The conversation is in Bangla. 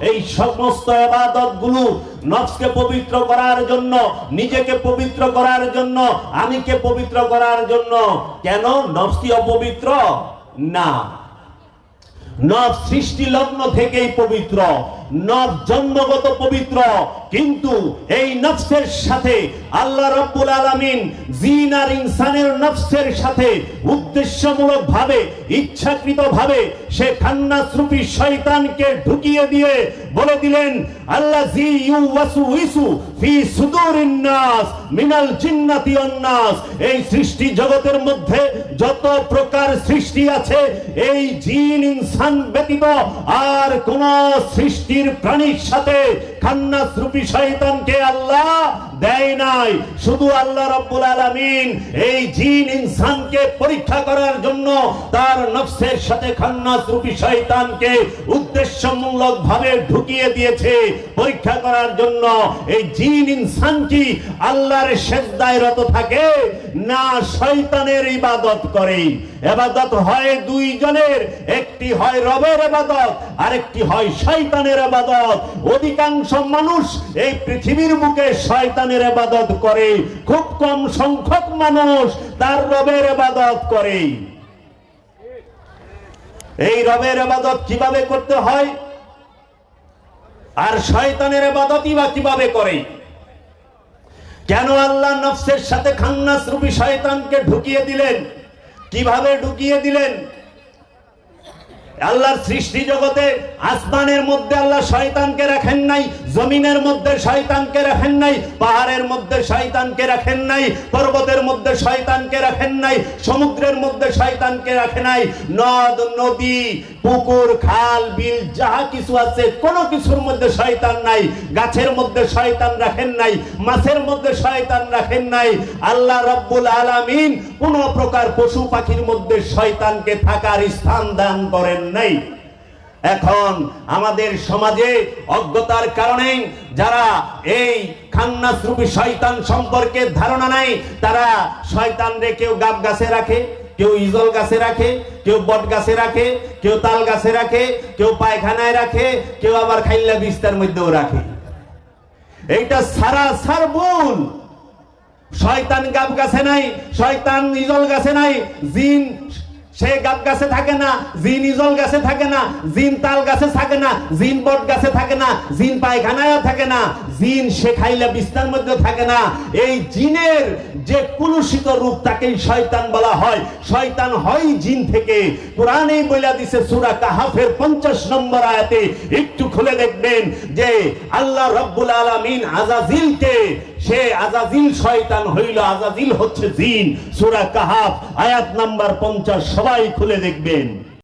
এই সমস্ত আবাদতগুলো নফসকে পবিত্র করার জন্য, নিজেকে পবিত্র করার জন্য, আমিকে পবিত্র করার জন্য। কেন? নফস কি অপবিত্র? না। নফ সৃষ্টি লগ্ন থেকেই পবিত্র। নব জন্মগত পবিত্র, কিন্তু এই নফসের সাথে আল্লাহ রব্বুল আলামিন জিন আর ইনসানের নফসের সাথে উদ্দেশ্যমূলক ভাবে ইচ্ছাকৃত ভাবে সে খান্নাসরূপী শয়তানকে ঢুকিয়ে দিয়ে বলে দিলেন আল্লাহ জি ইউ ওয়াসু ইসু ফি সুদুরিন নাস মিনাল জিন্নাতি নাস। এই সৃষ্টি জগতের মধ্যে যত প্রকার সৃষ্টি আছে, এই জিন ইনসান ব্যতীত আর কোন সৃষ্টির প্রাণীর সাথে খান্নাস রূপী শয়তানকে আল্লাহ দেয় নাই। শুধু আল্লাহ রব্বুল আলামিন এই জিন ইনসানকে পরীক্ষা করার জন্য তার নফসের সাথে খান্নাস রূপী শয়তানকে উদ্দেশ্যমূলক ভাবে ঢুকিয়ে দিয়েছে পরীক্ষা করার জন্য। এই জিন ইনসান কি আল্লাহর সেজদায় রত থাকে? না শয়তানের ইবাদত করে। এবাদত হয় দুইজনের। একটি হয় রবের এবাদত, আরেকটি হয় শয়তানের এবাদত। অধিকাংশ মানুষ এই পৃথিবীর বুকে শয়তানের এবাদত করে। খুব কম সংখ্যক মানুষ তার রবের এবাদত করে। এই রবের এবাদত কীভাবে করতে হয়? আর শয়তানের এবাদতই বা কীভাবে করে? কেন আল্লাহ নফসের সাথে খান্নাস রূপী শয়তানকে ঢুকিয়ে দিলেন? কীভাবে ঢুকিয়ে দিলেন? আল্লাহর সৃষ্টি জগতে আসমানের মধ্যে আল্লাহ শয়তানকে রাখেন নাই, জমিনের মধ্যে শয়তানকে রাখেন নাই, পাহাড়ের মধ্যে শয়তানকে রাখেন নাই, পর্বতের মধ্যে শয়তানকে রাখেন নাই, সমুদ্রের মধ্যে শয়তানকে রাখে নাই। নদ, নদী, পুকুর, খাল, বিল, যাহা কিছু আছে, কোনো কিছুর মধ্যে শয়তান নাই, গাছের মধ্যে শয়তান রাখেন নাই, মাছের মধ্যে শয়তান রাখেন নাই। আল্লাহ রব্বুল আলামিন কোন প্রকার পশু পাখির মধ্যে শয়তানকে থাকার স্থান দান করেন নাই। এখন আমাদের সমাজে অজ্ঞতার কারণে যারা এই খান্নাস রূপী শয়তান সম্পর্কে ধারণা নাই, তারা শয়তান রে কেউ গাব গাছে রাখে, কেউ ইজল গাছে রাখে, কেউ বট গাছে রাখে, কেউ তাল গাছে রাখে, কেউ পায়খানায় রাখে, কেউ আবার খাইল্লা বিস্তার মধ্যেও রাখে। এইটা সারা সার ভুল শয়তান গাব গাছে নাই, শয়তান ইজল গাছে নাই, জিন সে গাব গাছে থাকে না, জিন ইজল গাছে থাকে না, জিন তাল গাছে থাকে না, জিন বট গাছে থাকে না, জিন পায়খানায় থাকে না, জিন সে খাইলে বিস্তার মধ্যে থাকে না। এই জিনের যে কুলুষিত রূপ তাকেই শয়তান বলা হয়। শয়তান হয় জিন থেকে। কোরআনেই বইলা দিছে সূরা কাহাফের 50 নম্বর আয়াতে, একটু খুলে দেখবেন যে আল্লাহ রব্বুল আলামিন আজাজিলকে সে আজাজিল শয়তান হইল, আজাজিল হচ্ছে জিন। সুরা কাহাফ, আয়াত নাম্বার 50 সবাই খুলে দেখবেন।